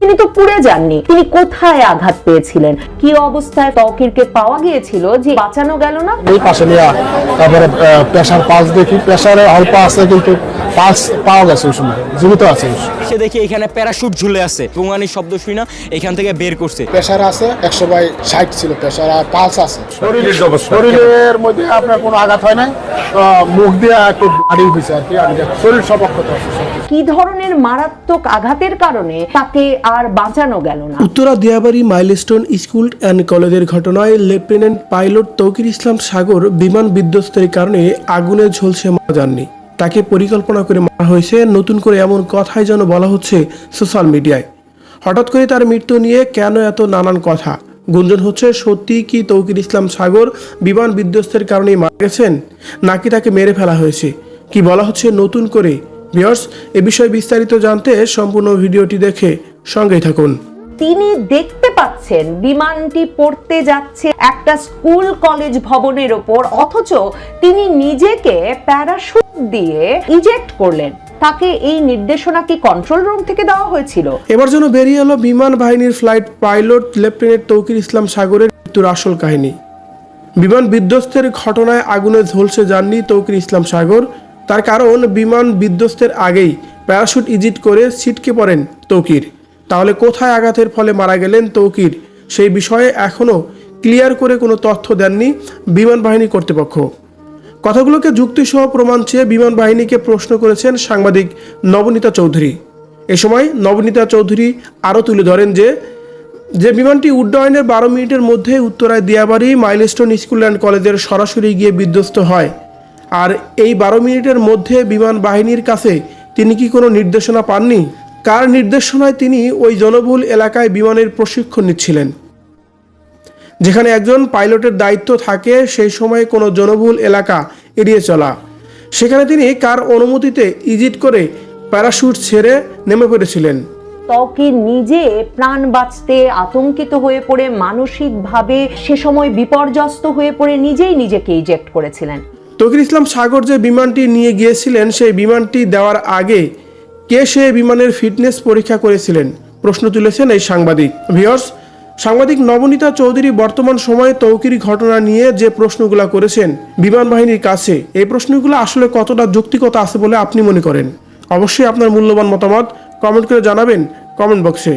তিনি তো পুড়ে যাননি। তিনি কোথায় আঘাত পেয়েছিলেন? কি অবস্থায় তকিরকে পাওয়া গিয়েছিল যে বাঁচানো গেল না? এই পাশে নিয়ে তারপরে প্রেশার পাস দেখি। প্রেশারে অল্প আছে কিন্তু পাস পাওয়া গেছে ওই সময় জীবিত আছে সে দেখি এখানে প্যারাশুট ঝুলে আছে। টুঙানির শব্দ শুই না এখান থেকে বের করছে। প্রেশার আছে একশো বাই ষাট ছিল প্রেশার আর পালস আছে। শরীরের মধ্যে আপনার কোনো আঘাত হয় নাই? আহ, মুখ দিয়ে একটু বাড়ি হয়েছে আর কি আর শরীর সব অক্ষত আছে কি ধরনের মারাত্মক আঘাতের কারণে তাকে আর বাঁচানো গেল না? Uttara Diabari milestone school and কলেজের ঘটনায় লেফটেন্যান্ট পাইলট তৌকির ইসলাম সাগর বিমান বিধ্বস্তের কারণে আগুনে ঝলসে মারা যাননি। তাকে পরিকল্পনা করে মারা হয়েছে। নতুন করে এমন কথাই যেন বলা হচ্ছে সোশ্যাল মিডিয়ায়। হঠাৎ করে তার মৃত্যু নিয়ে কেন এত নানান কথা? গুঞ্জন হচ্ছে, সত্যি কি তৌকির ইসলাম সাগর বিমান বিধ্বস্তের কারণে মারা গেছেন, নাকি তাকে মেরে ফেলা হয়েছে? কি বলা হচ্ছে নতুন করে? ভিউয়ার্স, এ বিষয়ে বিস্তারিত জানতে সম্পূর্ণ ভিডিওটি দেখে সঙ্গেই থাকুন। তিনি দেখতে পাচ্ছেন বিমানটি পড়তে যাচ্ছে একটা স্কুল কলেজ ভবনের ওপর, অথচ তিনি নিজেকে প্যারাশুট দিয়ে ইজেক্ট করলেন। তাকে এই নির্দেশনা কি কন্ট্রোল রুম থেকে দেওয়া হয়েছিল? এবার যেন বেরিয়ে এলো বিমান বাহিনীর flight pilot lieutenant Tauqir Islam সাগরের মৃত্যুর আসল কাহিনী। বিমান বিধ্বস্তের ঘটনায় আগুনে ঝলসে যাননি তৌকির ইসলাম সাগর। তার কারণ বিমান বিধ্বস্তের আগেই প্যারাশুট ইজিট করে ছিটকে পড়েন তৌকির। তাহলে কোথায় আঘাতের ফলে মারা গেলেন তৌকির? সেই বিষয়ে এখনও ক্লিয়ার করে কোনো তথ্য দেননি বিমান বাহিনী কর্তৃপক্ষ। কথাগুলোকে যুক্তিসহ প্রমাণ চেয়ে বিমান বাহিনীকে প্রশ্ন করেছেন সাংবাদিক নবনীতা চৌধুরী। এ সময় নবনীতা চৌধুরী আরও তুলে ধরেন যে যে বিমানটি উড্ডয়নের বারো মিনিটের মধ্যে উত্তরায় দিয়াবাড়ি মাইলস্টোন স্কুল অ্যান্ড কলেজের সরাসরি গিয়ে বিধ্বস্ত হয়। আর এই বারো মিনিটের মধ্যে বিমান বাহিনীর কাছে তিনি কি কোনো নির্দেশনা পাননি? কার নির্দেশনায় তিনি ওই জনবহুল এলাকায় বিমানের প্রশিক্ষণ নিচ্ছিলেন? যেখানে একজন পাইলটের দায়িত্ব থাকে সেই সময়ে কোনো জনবহুল এলাকা এড়িয়ে চলা। সেখানে তিনি কার অনুমতিতে ইজিট করে প্যারাশুট ছেড়ে নেমে পড়েছিলেন? তকি নিজে প্রাণ বাঁচতে আতঙ্কিত হয়ে পড়ে মানসিকভাবে সে সময় বিপর্যস্ত হয়ে পড়ে নিজেই নিজেকে ইজেক্ট করেছিলেন। তকির ইসলাম সাগর যে বিমানটি নিয়ে গিয়েছিলেন সেই বিমানটি দেওয়ার আগে কে সে বিমানের ফিটনেস পরীক্ষা করেছিলেন? প্রশ্ন তুলেছেন এই সাংবাদিক। ভিওর্স সাংবাদিক নবনীতা চৌধুরী বর্তমান সময়ে তৌকির ঘটনা নিয়ে যে প্রশ্নগুলো করেছেন বিমান বাহিনীর কাছে, এই প্রশ্নগুলো আসলে কতটা যৌক্তিকতা আছে বলে আপনি মনে করেন? অবশ্যই আপনার মূল্যবান মতামত কমেন্ট করে জানাবেন কমেন্ট বক্সে।